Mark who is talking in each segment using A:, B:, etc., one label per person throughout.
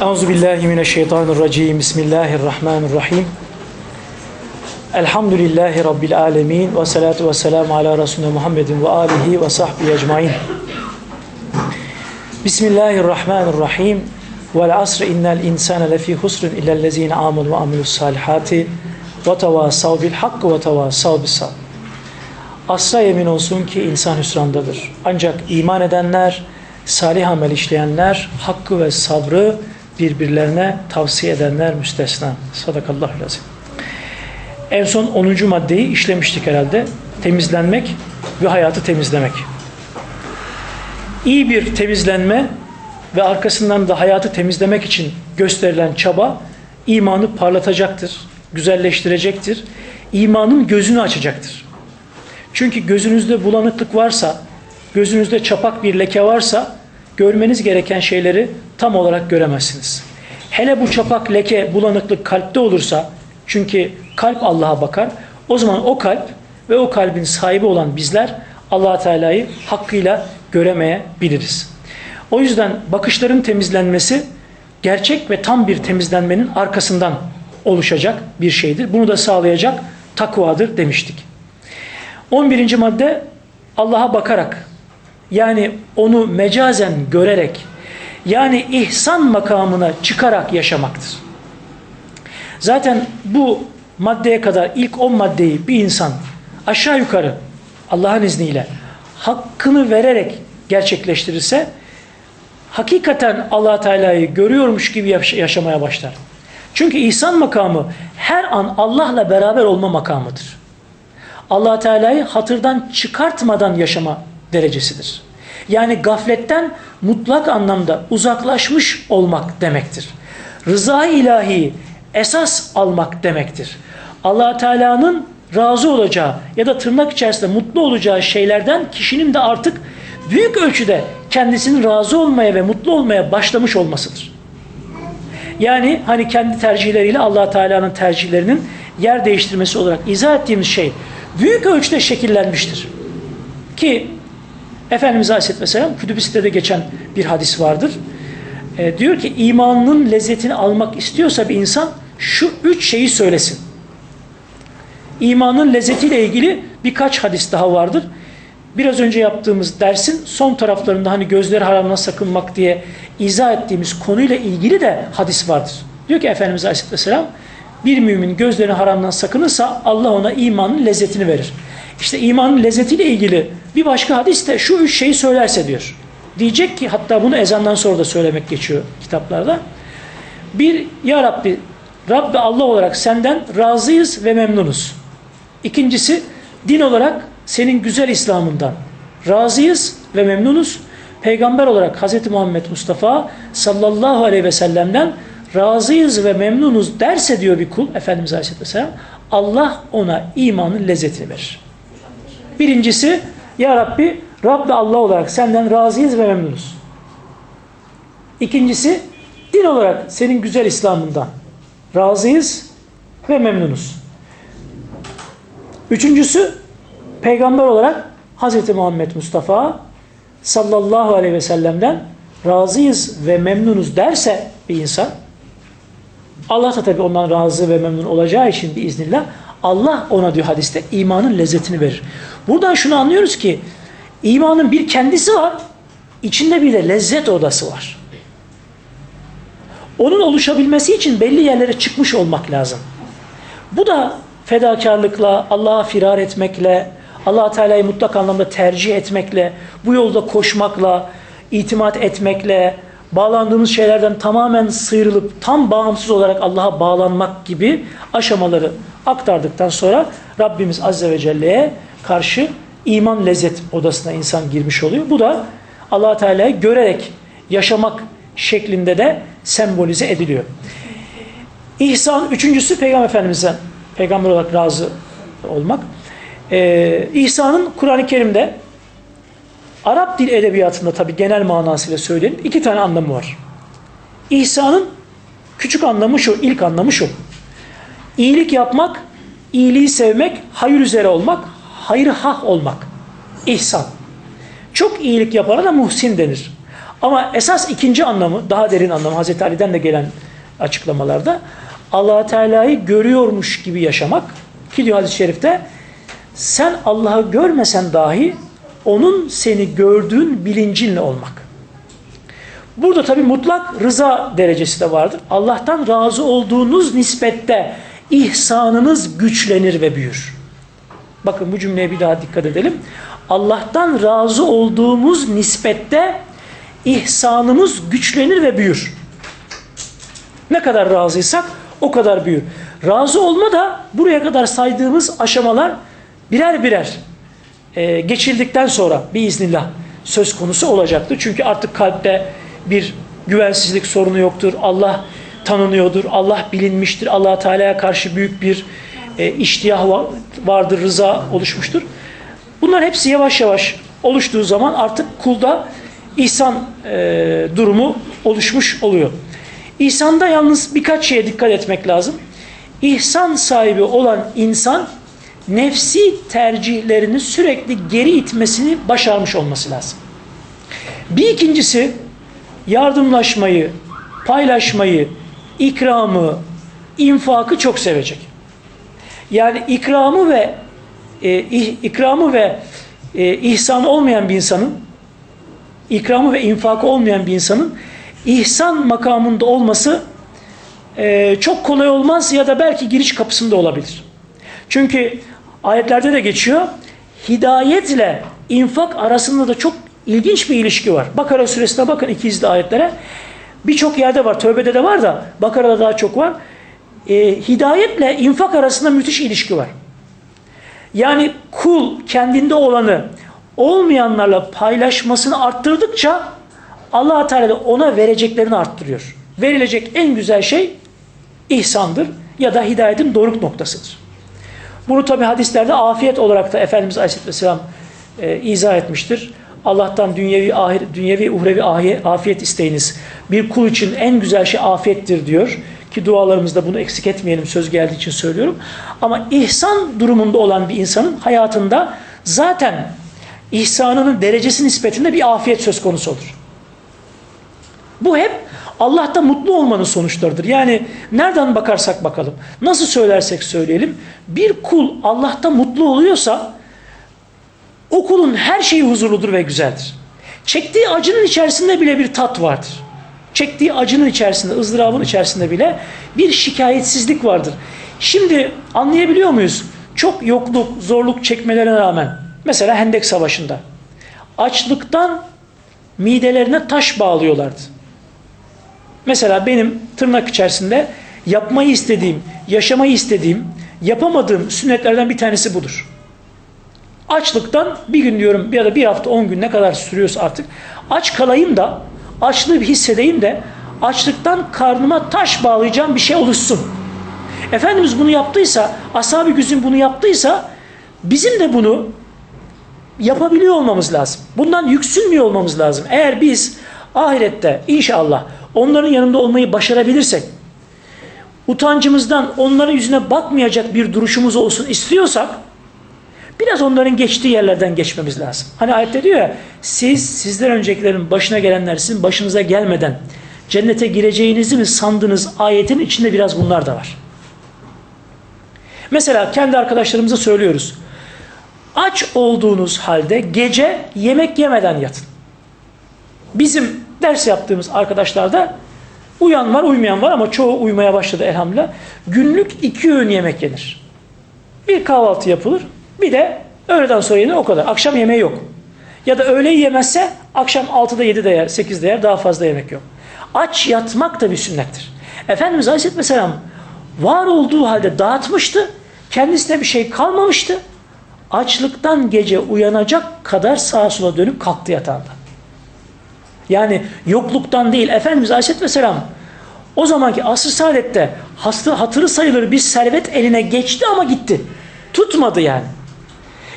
A: Euzu billahi mineşşeytanirracim. Bismillahirrahmanirrahim. Elhamdülillahi rabbil alamin ve salatu vesselamü ala resulina Muhammedin ve alihi ve sahbihi ecmaîn. Bismillahirrahmanirrahim. Vel asr innel insane lefî husrun illellezîne âmenu ve amilus salihati ve tevâsav bil hakkı ve tevâsav bis sabr. Asla yemin olsun ki insan hüsrandadır. Ancak iman edenler, salih amel işleyenler, hakkı ve sabrı birbirlerine tavsiye edenler müstesna. Sadakallahu lazim. En son 10. maddeyi işlemiştik herhalde. Temizlenmek ve hayatı temizlemek. İyi bir temizlenme ve arkasından da hayatı temizlemek için gösterilen çaba imanı parlatacaktır, güzelleştirecektir. İmanın gözünü açacaktır. Çünkü gözünüzde bulanıklık varsa, gözünüzde çapak bir leke varsa görmeniz gereken şeyleri tam olarak göremezsiniz. Hele bu çapak, leke, bulanıklık kalpte olursa, çünkü kalp Allah'a bakar, o zaman o kalp ve o kalbin sahibi olan bizler allah Teala'yı hakkıyla göremeyebiliriz. O yüzden bakışların temizlenmesi gerçek ve tam bir temizlenmenin arkasından oluşacak bir şeydir. Bunu da sağlayacak takvadır demiştik. 11. madde Allah'a bakarak yani onu mecazen görerek yani ihsan makamına çıkarak yaşamaktır. Zaten bu maddeye kadar ilk 10 maddeyi bir insan aşağı yukarı Allah'ın izniyle hakkını vererek gerçekleştirirse hakikaten allah Teala'yı görüyormuş gibi yaşamaya başlar. Çünkü ihsan makamı her an Allah'la beraber olma makamıdır. allah Teala'yı hatırdan çıkartmadan yaşama derecesidir. Yani gafletten mutlak anlamda uzaklaşmış olmak demektir. Rıza ilahi esas almak demektir. allah Teala'nın razı olacağı ya da tırnak içerisinde mutlu olacağı şeylerden kişinin de artık büyük ölçüde kendisinin razı olmaya ve mutlu olmaya başlamış olmasıdır. Yani hani kendi tercihleriyle allah Teala'nın tercihlerinin yer değiştirmesi olarak izah ettiğimiz şey büyük ölçüde şekillenmiştir. Ki Efendimiz Aleyhisselatü Vesselam Kütüb-i Site'de geçen bir hadis vardır. E, diyor ki imanının lezzetini almak istiyorsa bir insan şu üç şeyi söylesin. İmanın lezzetiyle ilgili birkaç hadis daha vardır. Biraz önce yaptığımız dersin son taraflarında hani gözleri haramdan sakınmak diye izah ettiğimiz konuyla ilgili de hadis vardır. Diyor ki Efendimiz Aleyhisselatü Vesselam bir mümin gözlerini haramdan sakınırsa Allah ona imanın lezzetini verir. İşte imanın lezzetiyle ilgili bir başka hadis de şu üç şeyi söylerse diyor. Diyecek ki hatta bunu ezandan sonra da söylemek geçiyor kitaplarda. Bir, Ya Rabbi, Rabbi Allah olarak senden razıyız ve memnunuz. İkincisi, din olarak senin güzel İslam'ından razıyız ve memnunuz. Peygamber olarak Hz. Muhammed Mustafa sallallahu aleyhi ve sellem'den razıyız ve memnunuz derse diyor bir kul Efendimiz Aleyhisselatü Vesselam Allah ona imanın lezzetini verir. Birincisi Ya Rabbi Rabbi Allah olarak senden razıyız ve memnunuz. İkincisi din olarak senin güzel İslam'ından razıyız ve memnunuz. Üçüncüsü peygamber olarak Hz. Muhammed Mustafa sallallahu aleyhi ve sellem'den razıyız ve memnunuz derse bir insan Allah da tabi ondan razı ve memnun olacağı için bir iznillah Allah ona diyor hadiste imanın lezzetini verir. Buradan şunu anlıyoruz ki imanın bir kendisi var, içinde bir de lezzet odası var. Onun oluşabilmesi için belli yerlere çıkmış olmak lazım. Bu da fedakarlıkla, Allah'a firar etmekle, allah Teala'yı mutlak anlamda tercih etmekle, bu yolda koşmakla, itimat etmekle, bağlandığımız şeylerden tamamen sıyrılıp tam bağımsız olarak Allah'a bağlanmak gibi aşamaları aktardıktan sonra Rabbimiz Azze ve Celle'ye karşı iman lezzet odasına insan girmiş oluyor. Bu da allah Teala'yı görerek yaşamak şeklinde de sembolize ediliyor. İhsan üçüncüsü Peygamber Efendimiz'den peygamber olarak razı olmak. Ee, İhsan'ın Kur'an-ı Kerim'de Arap dil edebiyatında tabi genel manasıyla söyleyelim iki tane anlamı var. İhsan'ın küçük anlamı şu, ilk anlamı şu. İyilik yapmak, iyiliği sevmek, hayır üzere olmak, hayır hah olmak. İhsan. Çok iyilik yapana da muhsin denir. Ama esas ikinci anlamı, daha derin anlamı Hazreti Ali'den de gelen açıklamalarda allah Teala'yı görüyormuş gibi yaşamak ki diyor hadis-i şerifte sen Allah'ı görmesen dahi onun seni gördüğün bilincinle olmak. Burada tabi mutlak rıza derecesi de vardır. Allah'tan razı olduğunuz nispette ihsanınız güçlenir ve büyür. Bakın bu cümleye bir daha dikkat edelim. Allah'tan razı olduğumuz nispette ihsanımız güçlenir ve büyür. Ne kadar razıysak o kadar büyür. Razı olma da buraya kadar saydığımız aşamalar birer birer e, geçildikten sonra biiznillah söz konusu olacaktır. Çünkü artık kalpte bir güvensizlik sorunu yoktur. Allah tanınıyordur. Allah bilinmiştir. allah Teala'ya karşı büyük bir e, iştiyah va- vardır, rıza oluşmuştur. Bunlar hepsi yavaş yavaş oluştuğu zaman artık kulda ihsan e, durumu oluşmuş oluyor. İhsanda yalnız birkaç şeye dikkat etmek lazım. İhsan sahibi olan insan nefsi tercihlerini sürekli geri itmesini başarmış olması lazım. Bir ikincisi yardımlaşmayı, paylaşmayı, ikramı, infakı çok sevecek. Yani ikramı ve e, ikramı ve e, ihsanı olmayan bir insanın ikramı ve infakı olmayan bir insanın ihsan makamında olması e, çok kolay olmaz ya da belki giriş kapısında olabilir. Çünkü ayetlerde de geçiyor. Hidayetle infak arasında da çok ilginç bir ilişki var. Bakara suresine bakın ikizli ayetlere. Birçok yerde var. Tövbede de var da Bakara'da daha çok var. E, hidayetle infak arasında müthiş ilişki var. Yani kul kendinde olanı olmayanlarla paylaşmasını arttırdıkça allah Teala da ona vereceklerini arttırıyor. Verilecek en güzel şey ihsandır ya da hidayetin doruk noktasıdır. Bunu tabi hadislerde afiyet olarak da Efendimiz Aleyhisselam e, izah etmiştir. Allah'tan dünyevi, ahir, dünyevi uhrevi afiyet isteyiniz. Bir kul için en güzel şey afiyettir diyor. Ki dualarımızda bunu eksik etmeyelim söz geldiği için söylüyorum. Ama ihsan durumunda olan bir insanın hayatında zaten ihsanının derecesi nispetinde bir afiyet söz konusu olur. Bu hep Allah'ta mutlu olmanın sonuçlarıdır. Yani nereden bakarsak bakalım, nasıl söylersek söyleyelim, bir kul Allah'ta mutlu oluyorsa o kulun her şeyi huzurludur ve güzeldir. Çektiği acının içerisinde bile bir tat vardır. Çektiği acının içerisinde, ızdırabın içerisinde bile bir şikayetsizlik vardır. Şimdi anlayabiliyor muyuz? Çok yokluk, zorluk çekmelerine rağmen, mesela Hendek Savaşı'nda açlıktan midelerine taş bağlıyorlardı. Mesela benim tırnak içerisinde yapmayı istediğim, yaşamayı istediğim, yapamadığım sünnetlerden bir tanesi budur. Açlıktan bir gün diyorum ya da bir hafta on gün ne kadar sürüyorsa artık aç kalayım da açlığı bir hissedeyim de açlıktan karnıma taş bağlayacağım bir şey oluşsun. Efendimiz bunu yaptıysa, ashab-ı güzün bunu yaptıysa bizim de bunu yapabiliyor olmamız lazım. Bundan yüksünmüyor olmamız lazım. Eğer biz ahirette inşallah onların yanında olmayı başarabilirsek, utancımızdan onların yüzüne bakmayacak bir duruşumuz olsun istiyorsak, biraz onların geçtiği yerlerden geçmemiz lazım. Hani ayette diyor ya, siz sizden öncekilerin başına gelenler sizin başınıza gelmeden cennete gireceğinizi mi sandınız ayetin içinde biraz bunlar da var. Mesela kendi arkadaşlarımıza söylüyoruz. Aç olduğunuz halde gece yemek yemeden yatın. Bizim ders yaptığımız arkadaşlarda uyan var uymayan var ama çoğu uyumaya başladı elhamdülillah. Günlük iki öğün yemek yenir. Bir kahvaltı yapılır bir de öğleden sonra yenir o kadar. Akşam yemeği yok. Ya da öğleyi yemezse akşam 6'da 7'de yer 8'de yer daha fazla yemek yok. Aç yatmak da bir sünnettir. Efendimiz Aleyhisselatü Vesselam var olduğu halde dağıtmıştı. Kendisine bir şey kalmamıştı. Açlıktan gece uyanacak kadar sağa sola dönüp kalktı yatağında. Yani yokluktan değil. Efendimiz Aleyhisselatü Vesselam o zamanki asr saadette hatırı sayılır bir servet eline geçti ama gitti. Tutmadı yani.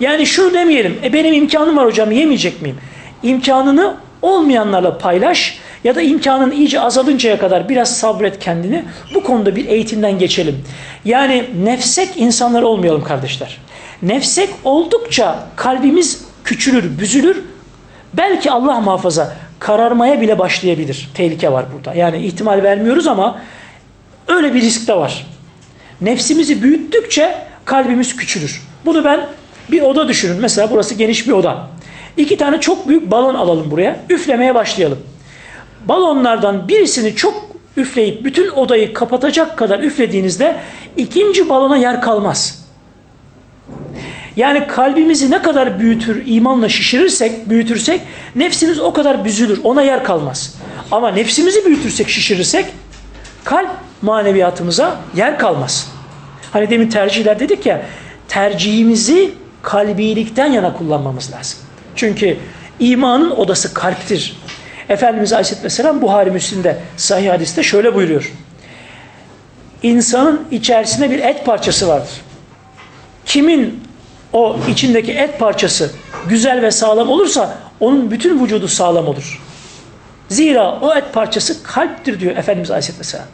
A: Yani şunu demeyelim. E benim imkanım var hocam yemeyecek miyim? İmkanını olmayanlarla paylaş ya da imkanın iyice azalıncaya kadar biraz sabret kendini. Bu konuda bir eğitimden geçelim. Yani nefsek insanlar olmayalım kardeşler. Nefsek oldukça kalbimiz küçülür, büzülür. Belki Allah muhafaza kararmaya bile başlayabilir. Tehlike var burada. Yani ihtimal vermiyoruz ama öyle bir risk de var. Nefsimizi büyüttükçe kalbimiz küçülür. Bunu ben bir oda düşünün. Mesela burası geniş bir oda. İki tane çok büyük balon alalım buraya. Üflemeye başlayalım. Balonlardan birisini çok üfleyip bütün odayı kapatacak kadar üflediğinizde ikinci balona yer kalmaz. Yani kalbimizi ne kadar büyütür, imanla şişirirsek, büyütürsek nefsimiz o kadar büzülür, ona yer kalmaz. Ama nefsimizi büyütürsek, şişirirsek kalp maneviyatımıza yer kalmaz. Hani demin tercihler dedik ya, tercihimizi kalbilikten yana kullanmamız lazım. Çünkü imanın odası kalptir. Efendimiz Aleyhisselatü Vesselam Buhari Müslim'de sahih hadiste şöyle buyuruyor. İnsanın içerisinde bir et parçası vardır. Kimin o içindeki et parçası güzel ve sağlam olursa onun bütün vücudu sağlam olur. Zira o et parçası kalptir diyor Efendimiz Aleyhisselatü Vesselam.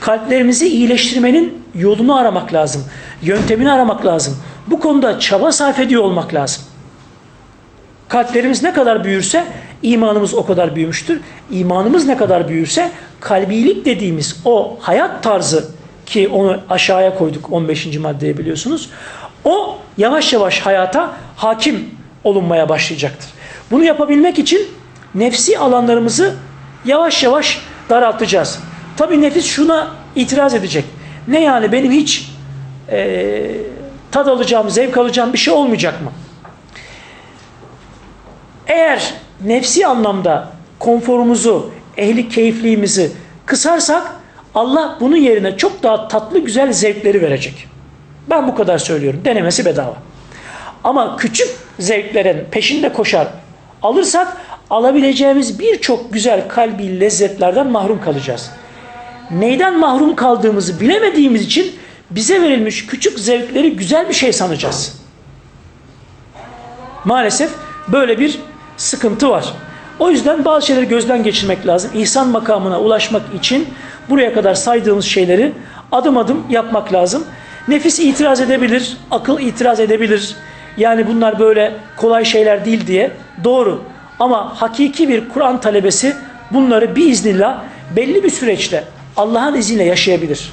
A: Kalplerimizi iyileştirmenin yolunu aramak lazım. Yöntemini aramak lazım. Bu konuda çaba sarf ediyor olmak lazım. Kalplerimiz ne kadar büyürse imanımız o kadar büyümüştür. İmanımız ne kadar büyürse kalbilik dediğimiz o hayat tarzı ki onu aşağıya koyduk 15. maddeye biliyorsunuz. O yavaş yavaş hayata hakim olunmaya başlayacaktır. Bunu yapabilmek için nefsi alanlarımızı yavaş yavaş daraltacağız. Tabii nefis şuna itiraz edecek. Ne yani benim hiç e, tad alacağım, zevk alacağım bir şey olmayacak mı? Eğer nefsi anlamda konforumuzu, ehli keyifliğimizi kısarsak Allah bunun yerine çok daha tatlı güzel zevkleri verecek. Ben bu kadar söylüyorum. Denemesi bedava. Ama küçük zevklerin peşinde koşar alırsak alabileceğimiz birçok güzel kalbi lezzetlerden mahrum kalacağız. Neyden mahrum kaldığımızı bilemediğimiz için bize verilmiş küçük zevkleri güzel bir şey sanacağız. Maalesef böyle bir sıkıntı var. O yüzden bazı şeyleri gözden geçirmek lazım. İhsan makamına ulaşmak için buraya kadar saydığımız şeyleri adım adım yapmak lazım. Nefis itiraz edebilir, akıl itiraz edebilir. Yani bunlar böyle kolay şeyler değil diye. Doğru. Ama hakiki bir Kur'an talebesi bunları biiznillah belli bir süreçte Allah'ın izniyle yaşayabilir.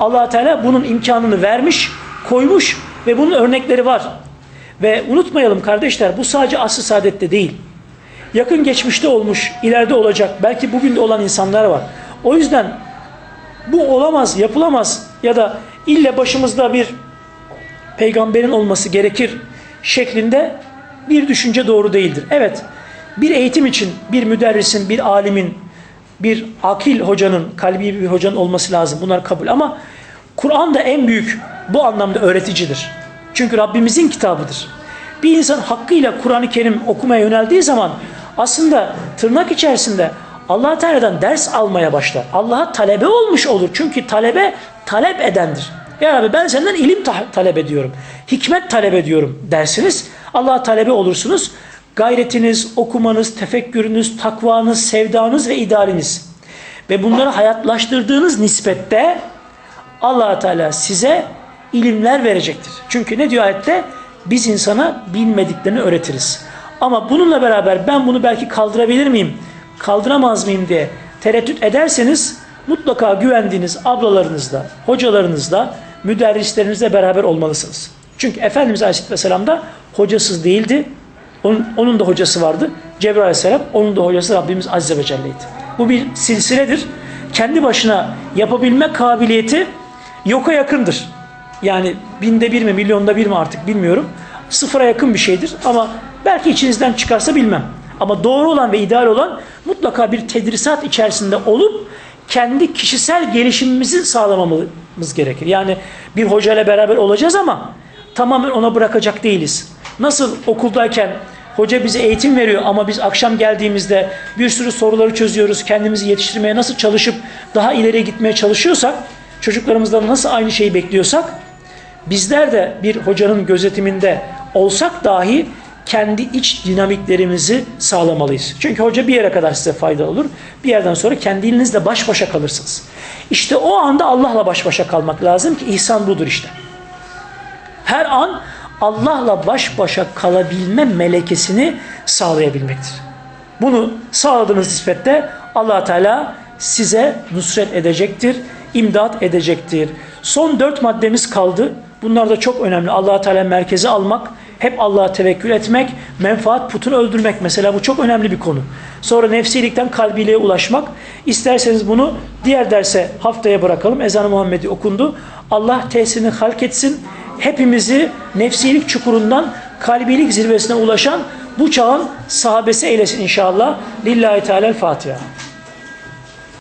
A: Allah Teala bunun imkanını vermiş, koymuş ve bunun örnekleri var. Ve unutmayalım kardeşler bu sadece asr-ı saadette değil. Yakın geçmişte olmuş, ileride olacak, belki bugün de olan insanlar var. O yüzden bu olamaz, yapılamaz ya da ille başımızda bir peygamberin olması gerekir şeklinde bir düşünce doğru değildir. Evet, bir eğitim için bir müderrisin, bir alimin, bir akil hocanın, kalbi bir hocanın olması lazım. Bunlar kabul ama Kur'an da en büyük bu anlamda öğreticidir. Çünkü Rabbimizin kitabıdır. Bir insan hakkıyla Kur'an-ı Kerim okumaya yöneldiği zaman aslında tırnak içerisinde allah Teala'dan ders almaya başlar. Allah'a talebe olmuş olur. Çünkü talebe talep edendir. Ya Rabbi ben senden ilim ta- talep ediyorum. Hikmet talep ediyorum dersiniz. Allah'a talebe olursunuz. Gayretiniz, okumanız, tefekkürünüz, takvanız, sevdanız ve idealiniz. Ve bunları hayatlaştırdığınız nispette allah Teala size ilimler verecektir. Çünkü ne diyor ayette? Biz insana bilmediklerini öğretiriz. Ama bununla beraber ben bunu belki kaldırabilir miyim, kaldıramaz mıyım diye tereddüt ederseniz mutlaka güvendiğiniz ablalarınızla, hocalarınızla, müderrislerinizle beraber olmalısınız. Çünkü Efendimiz Aleyhisselam da hocasız değildi. Onun, onun da hocası vardı. Cebrail Aleyhisselam, onun da hocası Rabbimiz Azze ve Celle'ydi. Bu bir silsiledir. Kendi başına yapabilme kabiliyeti yoka yakındır. Yani binde bir mi, milyonda bir mi artık bilmiyorum. Sıfıra yakın bir şeydir ama belki içinizden çıkarsa bilmem. Ama doğru olan ve ideal olan mutlaka bir tedrisat içerisinde olup kendi kişisel gelişimimizi sağlamamız gerekir. Yani bir hocayla beraber olacağız ama tamamen ona bırakacak değiliz. Nasıl okuldayken hoca bize eğitim veriyor ama biz akşam geldiğimizde bir sürü soruları çözüyoruz, kendimizi yetiştirmeye nasıl çalışıp daha ileriye gitmeye çalışıyorsak, çocuklarımızdan nasıl aynı şeyi bekliyorsak, bizler de bir hocanın gözetiminde olsak dahi kendi iç dinamiklerimizi sağlamalıyız. Çünkü hoca bir yere kadar size faydalı olur. Bir yerden sonra kendinizle baş başa kalırsınız. İşte o anda Allah'la baş başa kalmak lazım ki ihsan budur işte. Her an Allah'la baş başa kalabilme melekesini sağlayabilmektir. Bunu sağladığınız nispette allah Teala size nusret edecektir, imdat edecektir. Son dört maddemiz kaldı. Bunlar da çok önemli. allah Teala merkeze almak, hep Allah'a tevekkül etmek, menfaat putunu öldürmek. Mesela bu çok önemli bir konu. Sonra nefsilikten kalbiliğe ulaşmak. İsterseniz bunu diğer derse haftaya bırakalım. Ezan-ı Muhammedi okundu. Allah tesirini halk etsin. Hepimizi nefsilik çukurundan kalbilik zirvesine ulaşan bu çağın sahabesi eylesin inşallah. Lillahi Teala Fatiha.